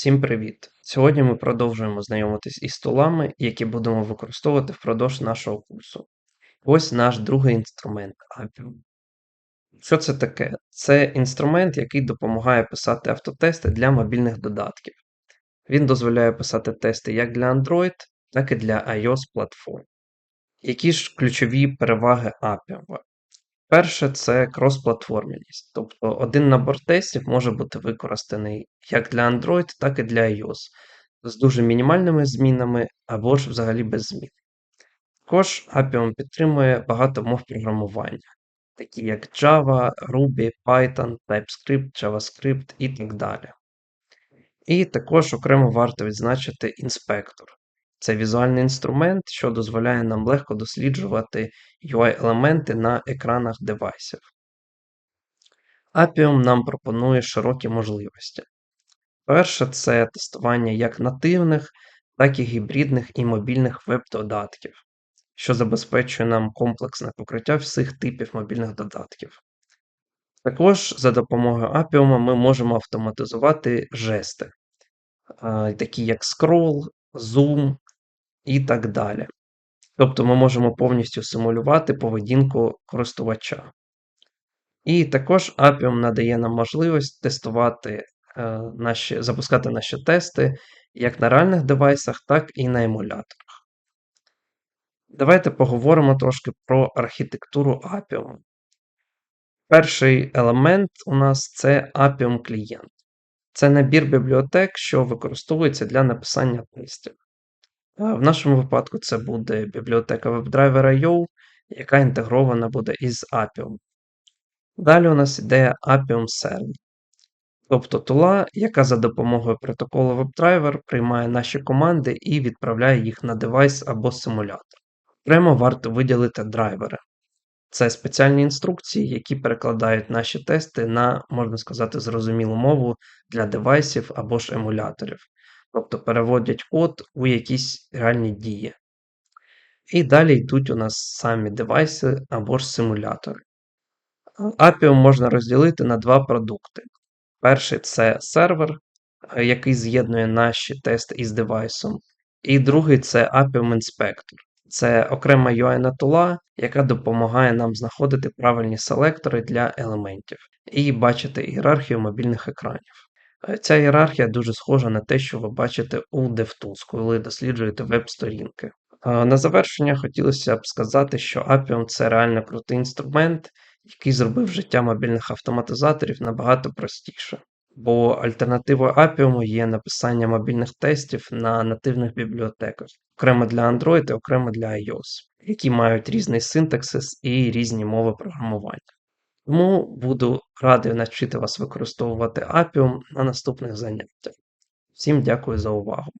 Всім привіт! Сьогодні ми продовжуємо знайомитись із тулами, які будемо використовувати впродовж нашого курсу. Ось наш другий інструмент Appium. Що це таке? Це інструмент, який допомагає писати автотести для мобільних додатків. Він дозволяє писати тести як для Android, так і для iOS платформ. Які ж ключові переваги Appium? Перше, це кросплатформеність, тобто один набор тестів може бути використаний як для Android, так і для iOS з дуже мінімальними змінами або ж взагалі без змін. Також Appium підтримує багато мов програмування, такі як Java, Ruby, Python, TypeScript, JavaScript і так далі. І також окремо варто відзначити інспектор. Це візуальний інструмент, що дозволяє нам легко досліджувати UI-елементи на екранах девайсів. Appium нам пропонує широкі можливості. Перше, це тестування як нативних, так і гібридних і мобільних веб-додатків, що забезпечує нам комплексне покриття всіх типів мобільних додатків. Також за допомогою Appium ми можемо автоматизувати жести, такі як scroll, zoom і так далі. Тобто ми можемо повністю симулювати поведінку користувача. І також Appium надає нам можливість тестувати е, наші, запускати наші тести як на реальних девайсах, так і на емуляторах. Давайте поговоримо трошки про архітектуру Appium. Перший елемент у нас це Appium клієнт. Це набір бібліотек, що використовується для написання тестів. В нашому випадку це буде бібліотека WebDriver.io, яка інтегрована буде із Appium. Далі у нас йде Appium Server, тобто тула, яка за допомогою протоколу WebDriver приймає наші команди і відправляє їх на девайс або симулятор. Окремо варто виділити драйвери. Це спеціальні інструкції, які перекладають наші тести на, можна сказати, зрозумілу мову для девайсів або ж емуляторів тобто переводять код у якісь реальні дії. І далі йдуть у нас самі девайси або ж симулятори. Appium можна розділити на два продукти. Перший це сервер, який з'єднує наші тести із девайсом. І другий це Appium Inspector. Це окрема UI тула, яка допомагає нам знаходити правильні селектори для елементів і бачити ієрархію мобільних екранів. Е, ця ієрархія дуже схожа на те, що ви бачите у DevTools, коли досліджуєте веб-сторінки. На завершення хотілося б сказати, що Appium це реально крутий інструмент, який зробив життя мобільних автоматизаторів набагато простіше. Бо альтернативою Appium є написання мобільних тестів на нативних бібліотеках, окремо для Android і окремо для iOS, які мають різний синтаксис і різні мови програмування. Тому буду радий навчити вас використовувати Апіум на наступних заняттях. Всім дякую за увагу!